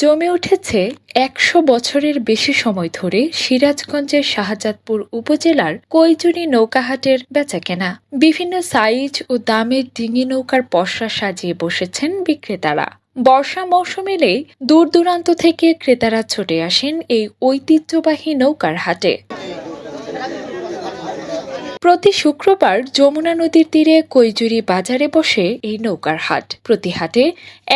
জমে উঠেছে একশো বছরের বেশি সময় ধরে সিরাজগঞ্জের শাহজাদপুর উপজেলার কৈজুনি নৌকাহাটের বেচাকেনা। বিভিন্ন সাইজ ও দামের ডিঙি নৌকার পসরা সাজিয়ে বসেছেন বিক্রেতারা। বর্ষা মৌসুম এলেই দূর দূরান্ত থেকে ক্রেতারা ছুটে আসেন এই ঐতিহ্যবাহী নৌকার হাটে। প্রতি শুক্রবার যমুনা নদীর তীরে কৈজুরি বাজারে বসে এই নৌকার হাট। প্রতি হাটে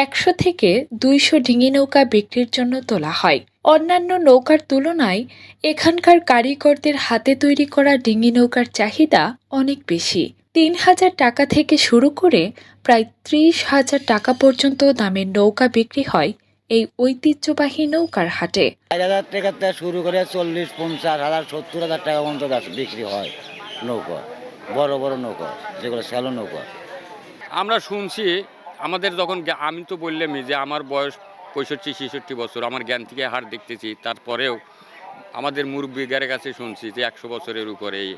একশো থেকে দুইশো ডিঙি নৌকা বিক্রির জন্য তোলা হয়। অন্যান্য নৌকার তুলনায় এখানকার কারিগরদের হাতে তৈরি করা ডিঙি নৌকার চাহিদা অনেক বেশি। তিন হাজার টাকা থেকে শুরু করে প্রায় ত্রিশ হাজার টাকা পর্যন্ত দামের নৌকা বিক্রি হয় এই ঐতিহ্যবাহী নৌকার হাটে। হাজার টাকা শুরু করে চল্লিশ, পঞ্চাশ, হাজার, সত্তর হাজার টাকা পর্যন্ত বিক্রি হয়। নৌকা বড় বড় নৌকা যেগুলো স্যালো নৌকা। আমরা শুনছি আমাদের যখন আমি তো বললামই যে আমার বয়স পঁয়ষট্টি ছেষট্টি বছর আমার জ্ঞান থেকে হার দেখতেছি। তারপরেও আমাদের মুরব্বীগারের কাছে শুনছি যে একশো বছরের উপরে এই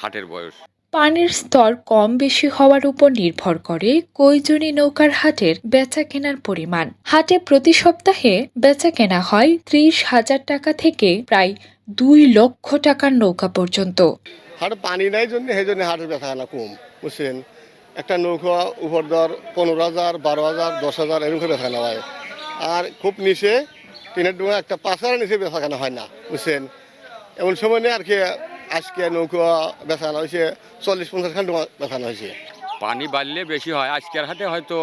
হাটের বয়স। পানির স্তর কম বেশি হওয়ার উপর নির্ভর করে কৈজনি নৌকার হাটের বেচা কেনার পরিমাণ। হাটে প্রতি সপ্তাহে বেচা কেনা হয় ত্রিশ হাজার টাকা থেকে প্রায় দুই লক্ষ টাকার নৌকা পর্যন্ত। হাটে পানি নাই জন্য, সেই জন্য হাটের ব্যথা না কম, বুঝছেন? একটা নৌকা উপর দর পনেরো হাজার, বারো হাজার, দশ হাজার, এরকম ব্যথা কেনা হয়। আর খুব নিচে, টিনের ডুঙা একটা পাঁচ হাজার নিচে ব্যথা কেনা হয় না, বুঝছেন? এমন সময় নেই আর কি আজকে নৌকা ব্যথা কেনা হয়েছে, চল্লিশ পঞ্চাশ খান ডুঙা ব্যথা হয়েছে। পানি বাড়লে বেশি হয়, আজকের হাটে হয়তো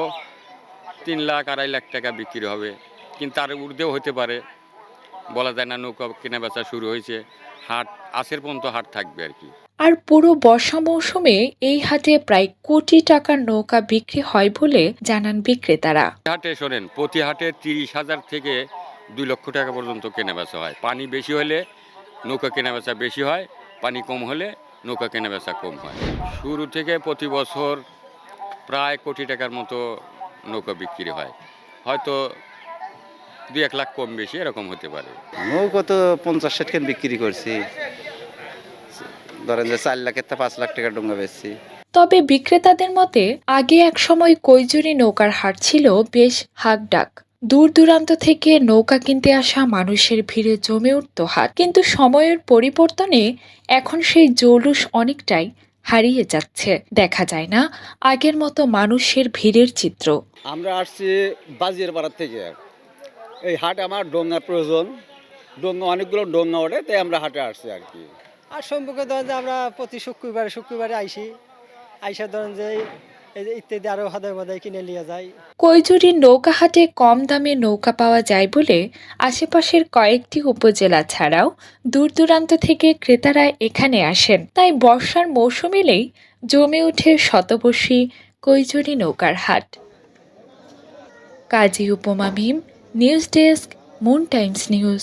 তিন লাখ, আড়াই লাখ টাকা বিক্রি হবে, কিন্তু তার ঊর্ধ্বেও হতে পারে। বলা যায় না নৌকা কেনা বেচা শুরু হয়েছে। হাট আসের পর্যন্ত হাট থাকবে আর কি। আর পুরো বর্ষা মৌসুমে এই হাটে প্রায় কোটি টাকার নৌকা বিক্রি হয় বলে জানান বিক্রেতারা। হাটে শোনেন প্রতি হাটে তিরিশ হাজার থেকে দুই লক্ষ টাকা পর্যন্ত কেনা বেচা হয়। পানি বেশি হলে নৌকা কেনা বেচা বেশি হয় পানি কম হলে নৌকা কেনা বেচা কম হয়। শুরু থেকে প্রতি বছর প্রায় কোটি টাকার মতো নৌকা বিক্রি হয়। হয়তো দুই এক লাখ কম বেশি এরকম হতে পারে। নৌকো তো পঞ্চাশ ষাট খান বিক্রি করছি। ধরেন যে চার লাখের থেকে পাঁচ লাখ টাকা ডোঙ্গা বেচছি। তবে বিক্রেতাদের মতে আগে এক সময় কৈজুরি নৌকার হাট ছিল বেশ হাকডাক। দূর দূরান্ত থেকে নৌকা কিনতে আসা মানুষের ভিড়ে জমে উঠত হাট। কিন্তু সময়ের পরিবর্তনে এখন সেই জৌলুস অনেকটাই হারিয়ে যাচ্ছে। দেখা যায় না আগের মতো মানুষের ভিড়ের চিত্র। আমরা আসছি বাজিয়ার পাড়ার থেকে। এই হাট আমার ডোঙ্গার প্রয়োজন। ডোঙ্গা অনেকগুলো ডোঙ্গা ওঠে তাই আমরা হাটে আসছি আর কি। আর সম্পর্কে ধরেন যে আমরা প্রতি শুক্রবারে শুক্রবারে আইসি। আইসা ধরেন যে এই যে ইত্যাদি আরও হাদার মাদায় কিনে নিয়ে যায় নৌকাহাটে কম দামে নৌকা পাওয়া যায় বলে আশেপাশের কয়েকটি উপজেলা ছাড়াও দূর দূরান্ত থেকে ক্রেতারা এখানে আসেন। তাই বর্ষার মৌসুম এলেই জমে ওঠে শতবর্ষী কৈজুরি নৌকার হাট। Kazi Upoma Mim news desk Moon Times News.